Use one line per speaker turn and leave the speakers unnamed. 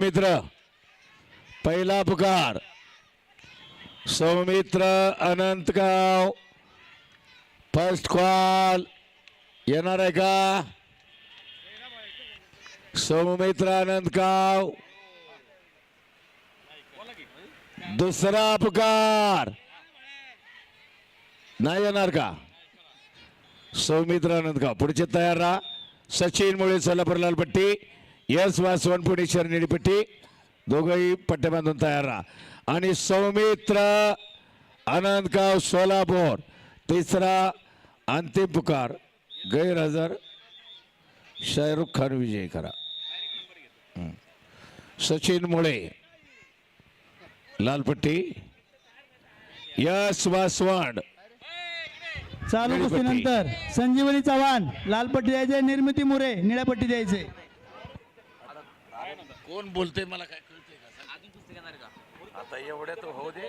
मित्र पहिला पुकार. सौमित्र अनंतगाव फर्स्ट कॉल येणार आहे का? सौमित्र अनंतगाव दुसरा पुकार. नाही येणार का? सौमित्र अनंतगाव पुढचे तयार राहा. सचिन मुळे सलापरलाल लालपट्टी. यस वासवण पुणे निळीपट्टी दोघंही पट्टे बांधून तयार राहा. आणि सौमित्र अनंतगाव सोलापूर. तिसरा अंतिम पुकार. गैरहजर शाहरुख खान विजय करा. सचिन मुळे. लालपट्टी. यस वासवण
चालू. कुस्तीनंतर संजीवनी चव्हाण लाल पट्टी द्यायचे निर्मिती मुरे निळ्या पट्टी द्यायचे.
कोण बोलते मला काय कळते का? आता एवढ्या तर होऊ दे.